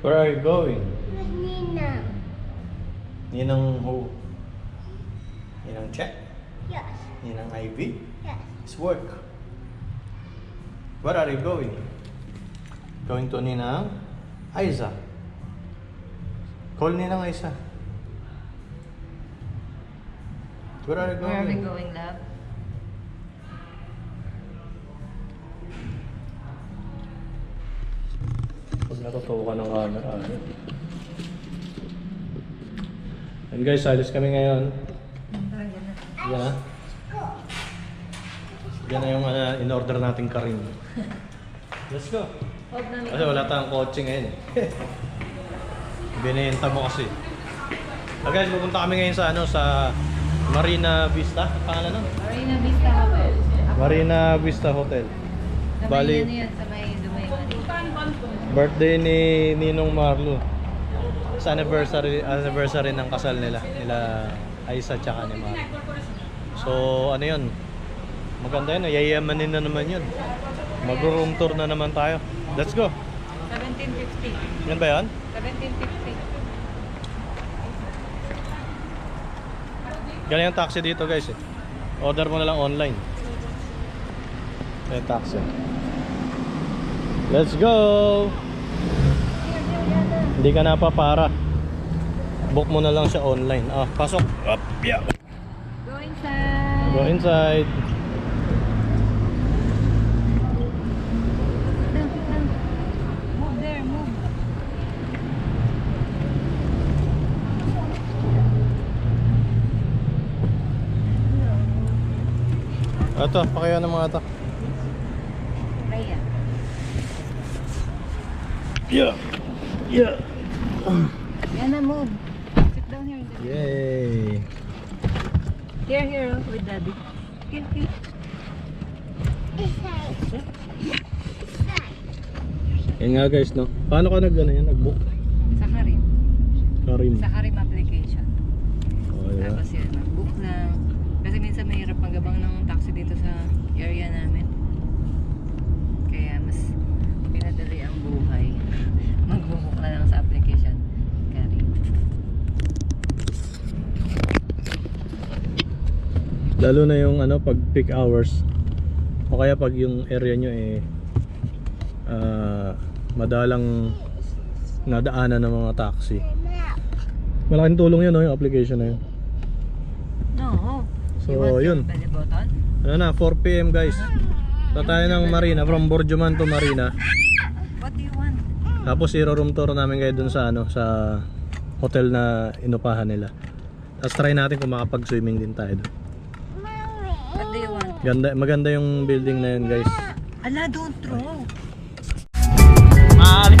Where are you going? Nina. Ninang who? Ninang check? Yes. Ninang Ivy? Yes. It's work. Where are you going? Going to Ninang Aiza. Call Ninang Aiza. Where are you going? Where are we going, love? Natutuwa ka ng camera. And guys, alis kami ngayon. Yan na. Yan na yung uh, in-order nating karin. Let's go. Kasi wala tayong kotse ngayon. eh. Binenta mo kasi. Ah, guys, pupunta kami ngayon sa ano sa Marina Vista. Ang Pangalan nun? Marina Vista Hotel. Marina Vista Hotel. Bali- ano yan, sa may Dumay Marina. Birthday ni Ninong Marlo. Sa anniversary anniversary ng kasal nila. Nila Aisa tsaka ni Marlo. So, ano yun? Maganda yun. Yayamanin na naman yun. Mag-room tour na naman tayo. Let's go. 1750. Yan ba yan? 1750. Ganyan yung taxi dito guys eh. Order mo na lang online. Yan taxi. Let's go! Hindi ka na pa para. Book mo na lang siya online. Ah, pasok. Up, yeah. Go inside. Go inside. Ito, pakaya ng mga ito. Yeah. Yeah. Yan na, move. Sit down here. Yay. Here, here, oh, with daddy. Here, here. Yan nga guys, no? Paano ka nag, ano yan, nag-book? Sa Karim. Karim. Sa Karim application. Oh, yeah. Tapos yun, mag-book na. Kasi minsan mahirap magabang ng taxi dito sa area namin. Kaya mas pinadali ang buhay. Mag-book na lang sa application. Karim. Lalo na yung ano pag peak hours o kaya pag yung area nyo eh ah, madalang nadaanan ng mga taxi. Malaking tulong yun no, yung application na yun. No. So, yun. Ano na, 4pm guys. Sa tayo ng Marina, from Borjoman to Marina. What do you want? Tapos i-room tour namin kayo dun sa ano, sa hotel na inupahan nila. Tapos try natin kung makapag-swimming din tayo dun. What do you want? Ganda, maganda yung building na yun guys. Ala, don't throw. Maaali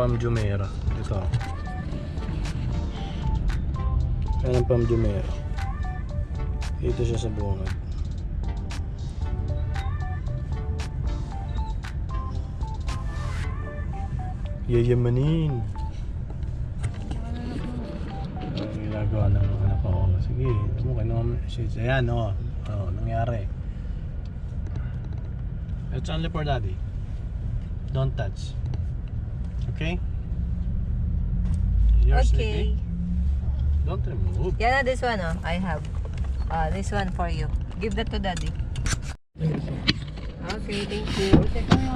Pam Jumeirah. Dito. Yan ang Pam Jumeirah. Dito siya sa bungad. Yayamanin. Ang ginagawa ng anak ko. Sige, kinuha mo. siya- Ayan, o. Oh. oh, nangyari. It's only for daddy. Don't touch. Okay? Yours, Okay. baby? Don't remove. Yeah, na, this one, oh. I have. Ah, this one for you. Give that to daddy. Okay, thank you.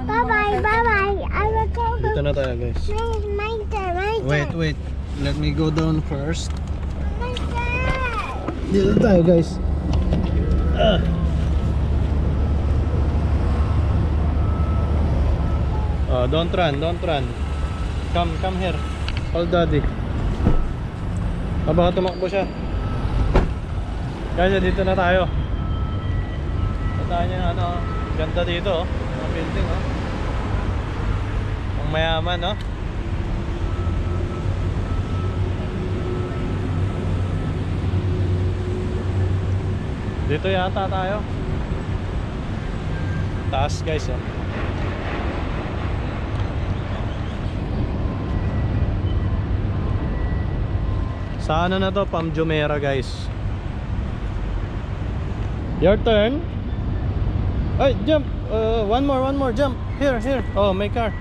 Bye bye, bye bye. I will go. Dito na tayo, guys. My, my turn, my turn. Wait, wait. Let me go down first. My turn. Dito tayo, guys. Ah. Oh, don't run, don't run. Come, come here. Hold daddy. Ah, baka tumakbo siya. Guys, dito na tayo. Punta niya ano, ganda dito oh. Mga building oh. Ang mayaman oh. Dito yata tayo. Taas guys oh. Sa ano na to? Pam Jumeirah guys. Your turn. Ay, jump. Uh, one more, one more. Jump. Here, here. Oh, my car.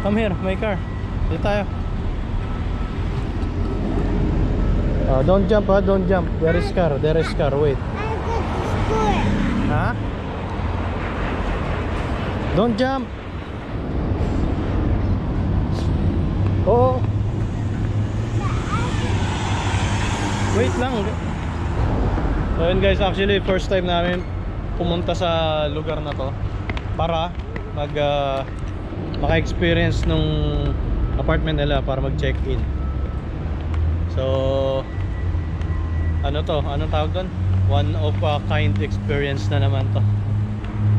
Come here, my car. Dito tayo. Oh, don't jump ha, don't jump. There is car, there is car. Wait. Ha? Don't jump. Oo. Wait lang. So yun guys, actually first time namin pumunta sa lugar na to para mag ah, maka-experience nung apartment nila para mag-check-in. So ano to? Anong tawag doon? One of a kind experience na naman to.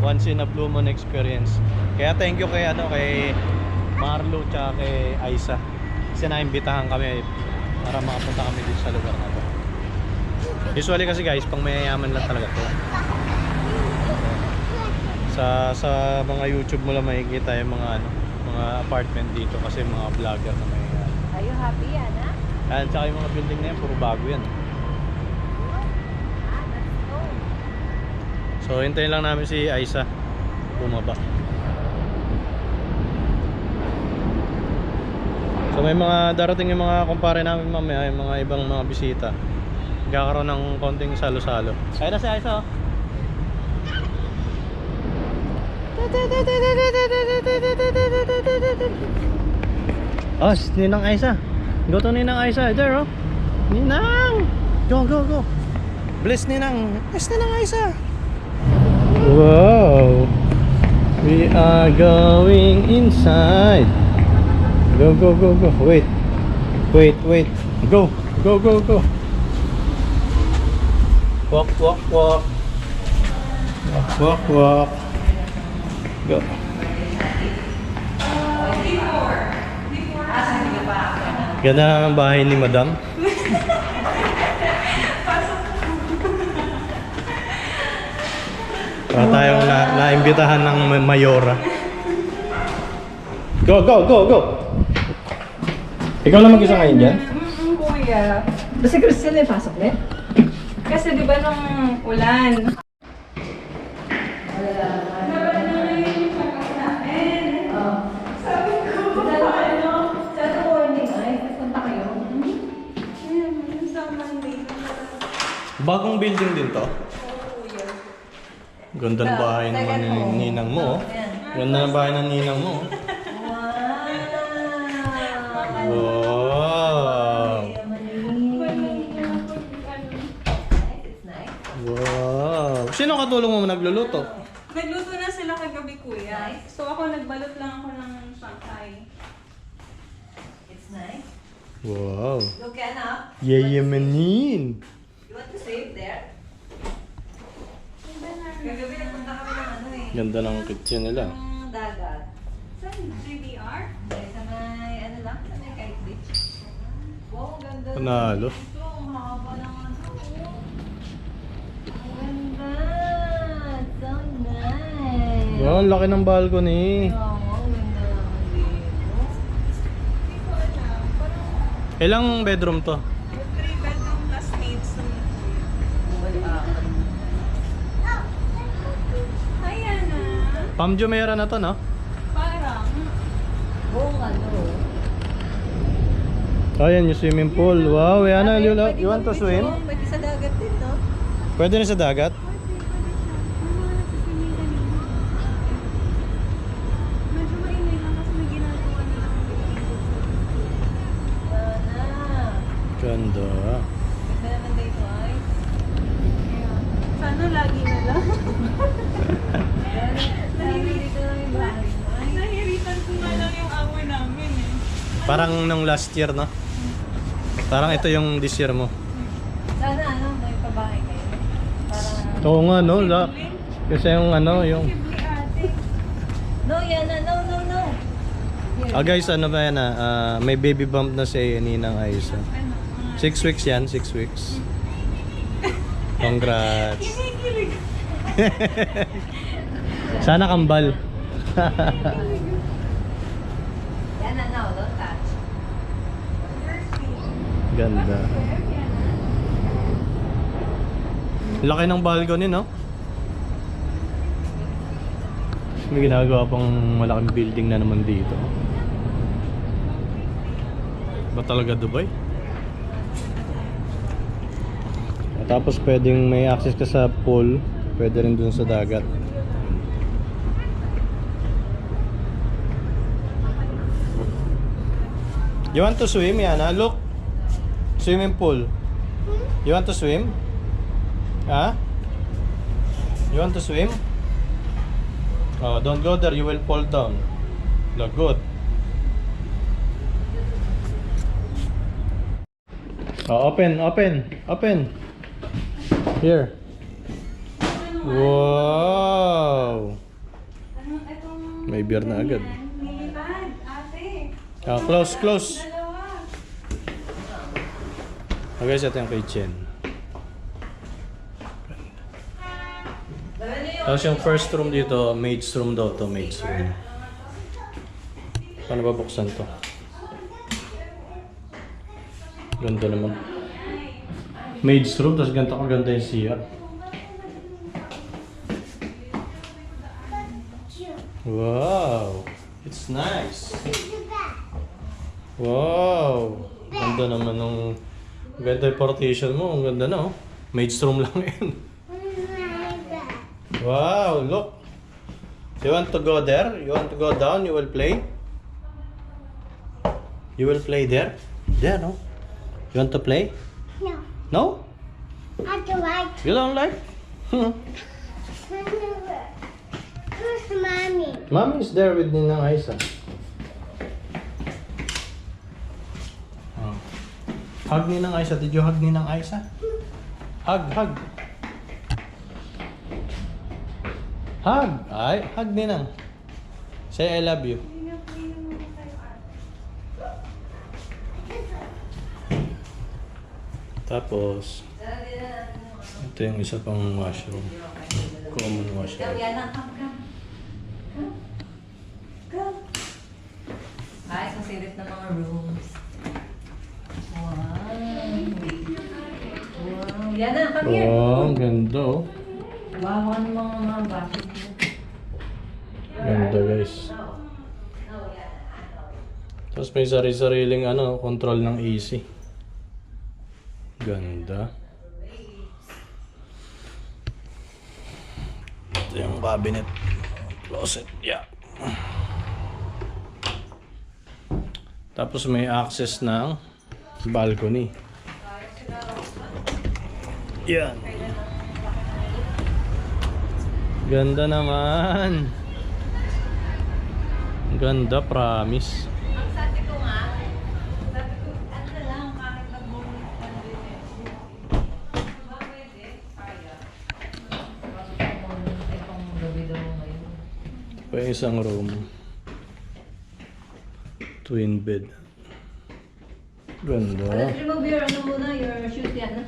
Once in a blue moon experience. Kaya thank you kay ano kay Marlo tsaka kay Aisa. Kasi naimbitahan kami para makapunta kami dito sa lugar na to. Usually kasi guys, pang mayayaman lang talaga to. Sa sa mga YouTube mo lang makikita yung mga ano, mga apartment dito kasi mga vlogger na may ano. Are you happy, Ana? Ayan, tsaka yung mga building na yan, puro bago yan. So, hintayin lang namin si Aisa bumaba. So, may mga darating yung mga kumpare namin mamaya, yung mga ibang mga bisita. Magkakaroon ng konting salo-salo. Ayun na si Aisa, oh. Ninang Aisa. Go to Ninang Aisa. There, oh. Ninang! Go, go, go. Bless Ninang. Bless Ninang Aisa. Wow. We are going inside. Go, go, go, go. Wait. Wait, wait. Go. Go, go, go. Walk, walk, walk. Walk, walk, walk. Go. Ganda ang bahay ni Madam. Para tayong na, naimbitahan ng may- Mayora. Go, go, go, go! Ikaw lang mag-isa ngayon dyan? Mm, kuya. Basta gusto yung pasok din? Kasi di ba nung ulan, Bagong building din to? Ganda ng bahay naman ni ninang mo. oh. Ganda ng bahay ng ninang mo. oh. Wow! Katulong mo nagluluto? Nagluto na sila kagabi, kuya. So ako nagbalot lang ako ng Shanghai. It's nice. Wow. Look at up. Yayamanin. You want to save there? Kagabi nagpunta kami ng ano eh. Ganda ng kitchen nila. Ng dagat. Saan? GBR? Dahil sa may, ano lang, sa may kite beach. Wow, ang ganda. Panalo. Ito, ang haba ng ano. oh. Ang ganda. Nice. Wow, ang laki ng balcony. Ilang bedroom to? 3 bedroom plus maids. Hi, Ana. Pam Jumeirah na to, no? Parang. Buong ano. Ayan yung swimming pool. Wow, yan na. You, Pwede you want to swim? Pwede sa dagat din, no? Pwede rin sa dagat? Medyo maingay lang kasi may ginagawa nila ng Sana. Ganda. Ganda naman dito, ay. Sana lagi na lang. Sana dito lang yung bahay mo, ay. Nahiritan ko nga lang yung hour namin eh. Parang nung last year, no? Parang ito yung this year mo. Sana ano, may pabahay kayo. Para... Oo nga, no? La, kasi yung ano, yung... No, Yana, no, no, no. Here. Ah guys, ano ba yan ah? Ah, may baby bump na si Ninang Aisa. Ano? mga- Six weeks yan, six weeks. Congrats. Sana kambal. Yana, no, don't touch. Ganda. Laki ng balcony, no? May ginagawa pang malaking building na naman dito. Ba talaga Dubai? Tapos pwedeng may access ka sa pool, pwede rin dun sa dagat. You want to swim, Yana? Look! Swimming pool. You want to swim? Huh? You want to swim? Oh, don't go there. You will fall down. Look good. Oh, open, open, open. Here. Wow! Ano. May beer na agad. Ah, close, close. Guys, ito yung niyo yung... Tapos yung first room dito, maid's room daw to, maid's room. Paano ba buksan to? Ganda naman. Maid's room, tapos ganito ka ganda yung CR. Wow! It's nice! Wow! Ganda naman nung... Ganda yung partition mo, ang ganda na oh. Maid's room lang yun. Wow, look. You want to go there? You want to go down? You will play? You will play there? There, no? You want to play? No, No? I don't like. You don't like? Hmm. Who's mommy? Mommy is there with Ninang Aisa. Hug Ninang Aisa. Did you hug Ninang Aisa? Hug, hug. Hug. Ay, hug Ninang. Say I love you. Tapos, ito yung isa pang washroom. Common washroom. Ay, sa silip ng mga rooms. Wow. Yana, come here. Wow, ang ganda oh. Wow, ano mga mga bakit? Ganda guys. Tapos may sarili-sariling ano, control ng AC. Ganda. Ito yung cabinet. Closet. Yeah. Tapos may access ng balcony. Yan. Ganda naman. Ganda, promise. Ko, ano eh. Diba? Pa isang room. Twin bed. Let's Ganda. remove your ano muna, your shoes yan. ah.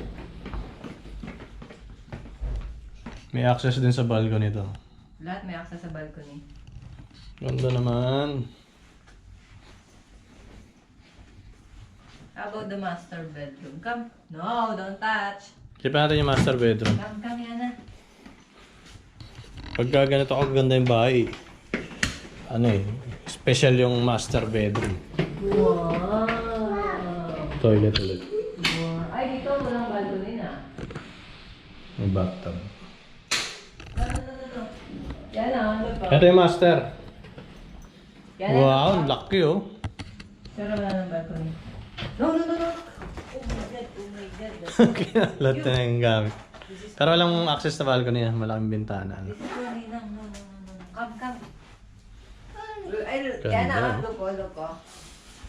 May access din sa balcony to. Lahat may access sa balcony. Ganda naman. How about the master bedroom? Come. No, don't touch. Sipa natin yung master bedroom. Come, come yan na. Pagka ganito ako ganda yung bahay, ano eh, special yung master bedroom. Wow. Toilet ulit. wow. Ay, dito walang balcony na. May bathtub. No, no, no, no, no. Yan na, ano pa? Ito yung master. Yan na. Wow, ang laki oh. Pero wala ng balcony. No, no, no, no. Oh my God, oh my God. Kinalat na yung gamit. Pero walang access sa balcony ah. Malaking bintana. This is only lang. No, no, no, no. Come, come. Ay, yan na, look ko, look ko.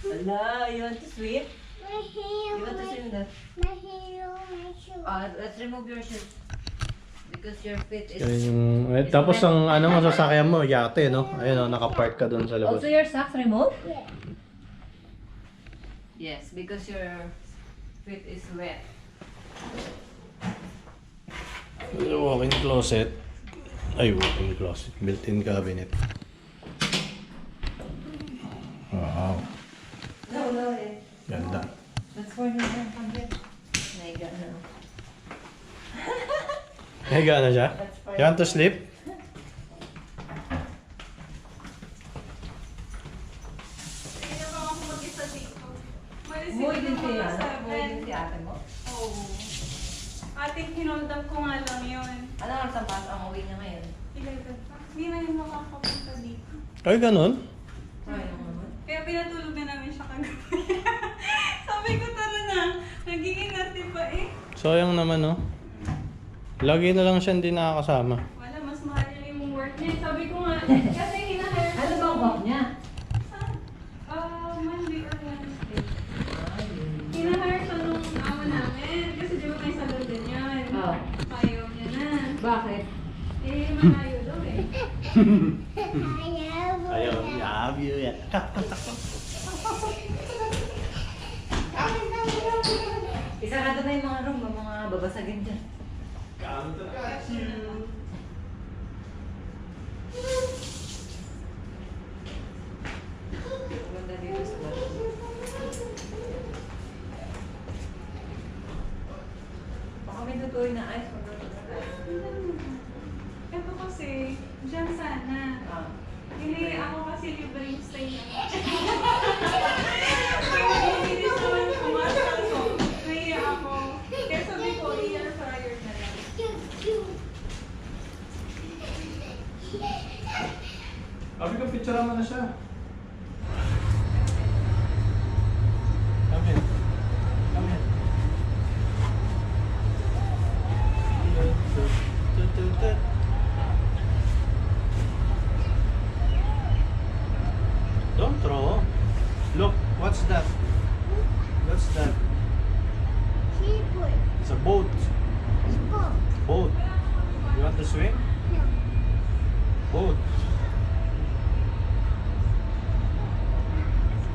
Ala, you want to swim? My You hair, want to swim na? my hair, my shoe. Uh, let's remove your shoes. Because your feet is... Yan yung, eh, tapos ang ano mo sasakyan mo, yate no? Ayun oh, nakapark ka doon sa labas. Also your socks remove? Yeah. Yes, because your feet is wet. Yung walk-in closet. Ay, walk-in closet. Built-in cabinet. Wow. No, no, eh. Ganda. That's for you. Come here. Naiga na. Higa na siya? You want to sleep? Umuwi din si, ano? Umuwi din si ate mo? Oo. Ating hinold up ko nga lang yun. Ano ang pas ang uwi niya ngayon? Ilagay pa. Hindi na yung makakapunta dito. Ay, ganun? Ay, naman? Kaya pinatulog na namin siya kagabi. Sabi ko tara na. Nag-iingat din pa eh. Sayang naman, no? Lagi na lang siya hindi nakakasama. Wala, mas mahal niya yung work niya. Sabi ko nga, kasi hinahire Ano ba ang walk niya? sa ah, Monday or Wednesday. Ay, Hinahire siya nung amo namin. Kasi di ba may salon din yan. Oh. Ayaw niya na. Bakit? Eh, malayo daw eh. Ayaw, love you yan. Isarado na yung mga room, mga babasagin dyan. Dito sa balcony. Baka may tutuloy na ice. Ice. Ito kasi, dyan sana. Ah. Hindi, ako kasi libre yung stay na. want to swim? Boat.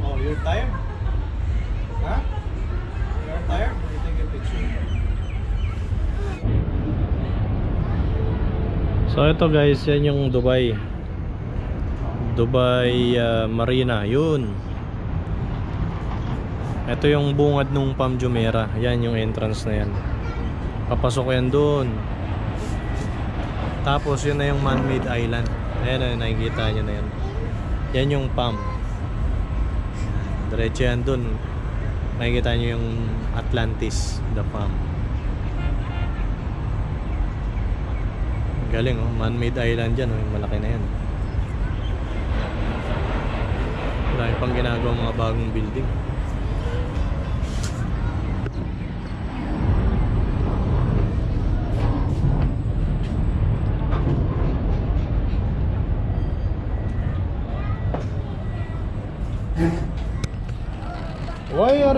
Oh, you're tired? Huh? You're tired? Let me take a picture. So ito guys, yan yung Dubai. Dubai uh, Marina, yun. Ito yung bungad nung Pam Jumeirah. Yan yung entrance na yan. Papasok yan doon. Tapos yun na yung man-made island. Ayan na, nakikita nyo na yan. Yan yung Pam. Diretso yan dun. Makikita nyo yung Atlantis, the Pam. Galing oh, man-made island dyan oh, yung malaki na yan. Marami pang ginagawa mga bagong building.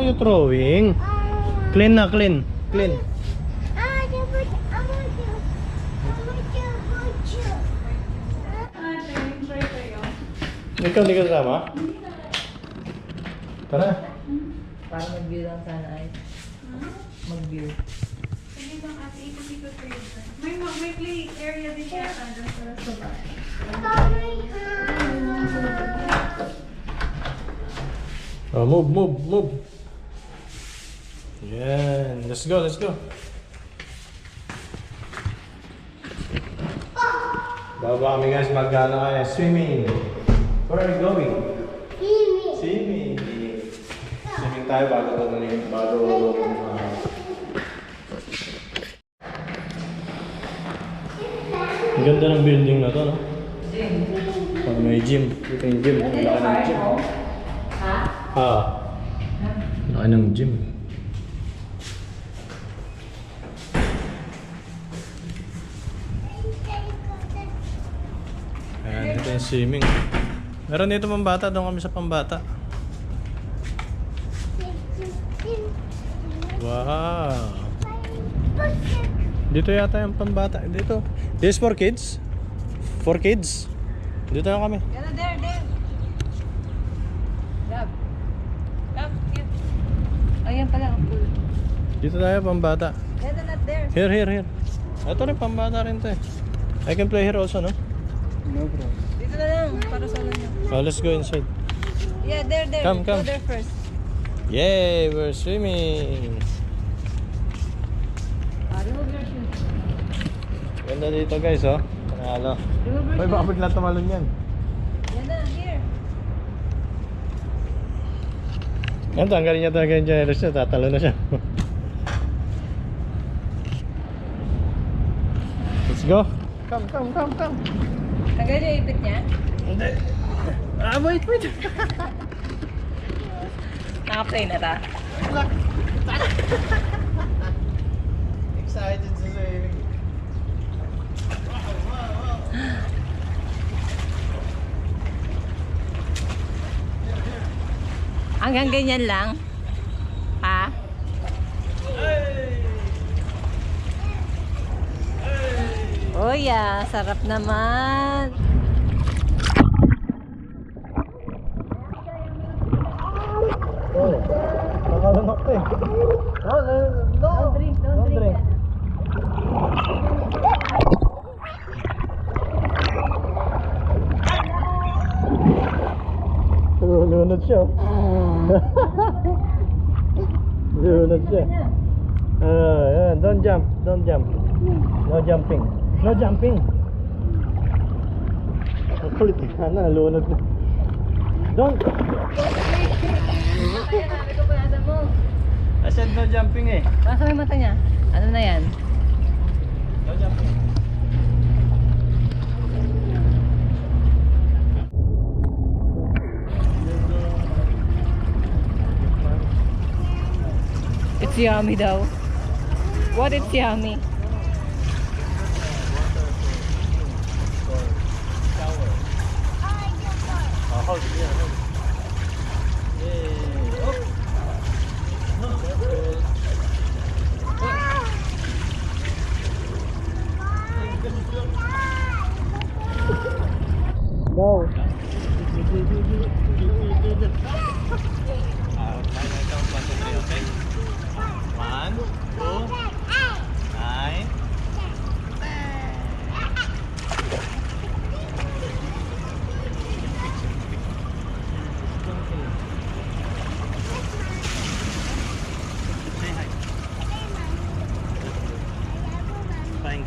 You throwing? Clean na, clean. Clean. Ikaw hindi ka kasama? Tara. Para mag-view lang sana ay. Mag-view. Sige bang ate, ikot-ikot kayo dyan. May, ma- may play area din siya ate, sa bahay. Oh, move, move, move. Yan. Let's go, let's go. Baba kami guys, mag-ano kaya, swimming. Where are we going? Swimming. Swimming tayo bago tuloy, bago uh, Ang ganda ng building na to, no? Parang may gym. Ito yung gym. Ang laki ng gym. Ha? Ah. Laki ng gym. Ayan, ito yung swimming. Meron dito pambata, doon kami sa pambata. Wow. Dito yata yung pambata. Dito. This for kids? For kids? Dito yung kami. Na, there, there. Love. Love, cute. Ayan pala, ang cool. Dito tayo pambata. Na, not there. Here, here, here. Ito rin, pambata rin to eh. I can play here also, no? Dito na lang, para solo niyo. Oh, let's go inside. Yeah, there, there. Come, Go come. there first. Yay, we're swimming. Ah, remove your shoes. Ganda dito guys, oh. Panalo. Remove your Uy, baka bigla tumalon yan. Yan na, here. Yan, tanggalin niya talaga yung generous niya. Tatalo na siya. Let's go. Come, come, come, come. Tanggal yung ipit niya. Hindi. Ah, wait, wait. Naka-play na ta. Excited sa swimming. Hanggang ganyan lang. Ha? Oh yeah, sarap naman. Oh, nakalanok eh. Oh, no, no. Don't drink, don't, Don't drink. drink. Lunod siya. Lunod siya. Ah, yan. Don't jump. Don't jump. No jumping. No jumping. Ang kulit eh. Ano, lunod na. Don't. Ayan, sabi ko pa mo. I said no jumping eh. Nasa may mata niya. Ano na yan? No jumping. It's yummy daw. What it's yummy? Oh, hold it. Yeah, hold it. No.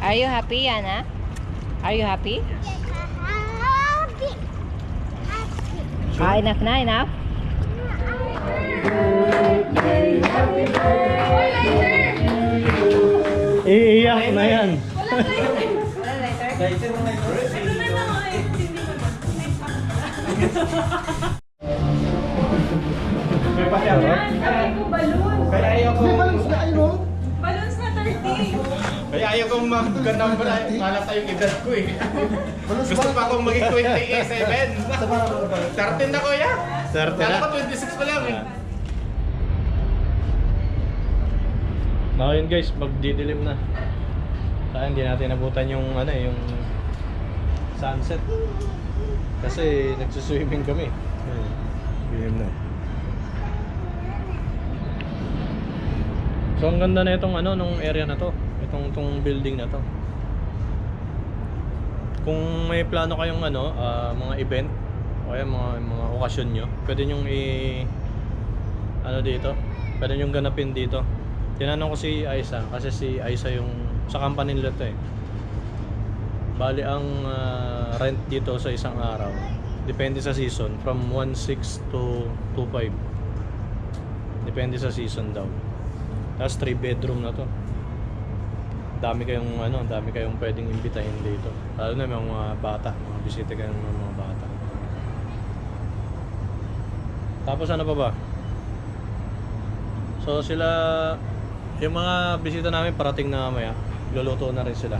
Are you happy, Yana? Are you happy? Ah, enough na, enough? Iiyak na yan. May Kaya ayaw kong magandang malata yung edad ko eh. Gusto pa akong maging 27. 13 na kuya. 13 Kala na? ko 26 pa lang eh. Na yun guys, magdidilim na. Kaya hindi natin nabutan yung ano eh, yung sunset. Kasi nagsuswimming kami. Dilim na. So ang ganda na itong ano nung area na to. Itong itong building na to. Kung may plano kayong ano, ah, mga event o kaya mga mga okasyon nyo, pwede nyong i ano dito, pwede nyong ganapin dito. Tinanong ko si Aisa kasi si Aisa yung sa company nila to eh. Bali ang ah, rent dito sa isang araw depende sa season from 1.6 to 2.5 depende sa season daw tapos 3 bedroom na to dami kayong ano dami kayong pwedeng imbitahin dito. Lalo na yung mga bata mga bisita kayo ng mga bata. Tapos ano pa ba? So sila yung mga bisita namin parating na mamaya. Luluto na rin sila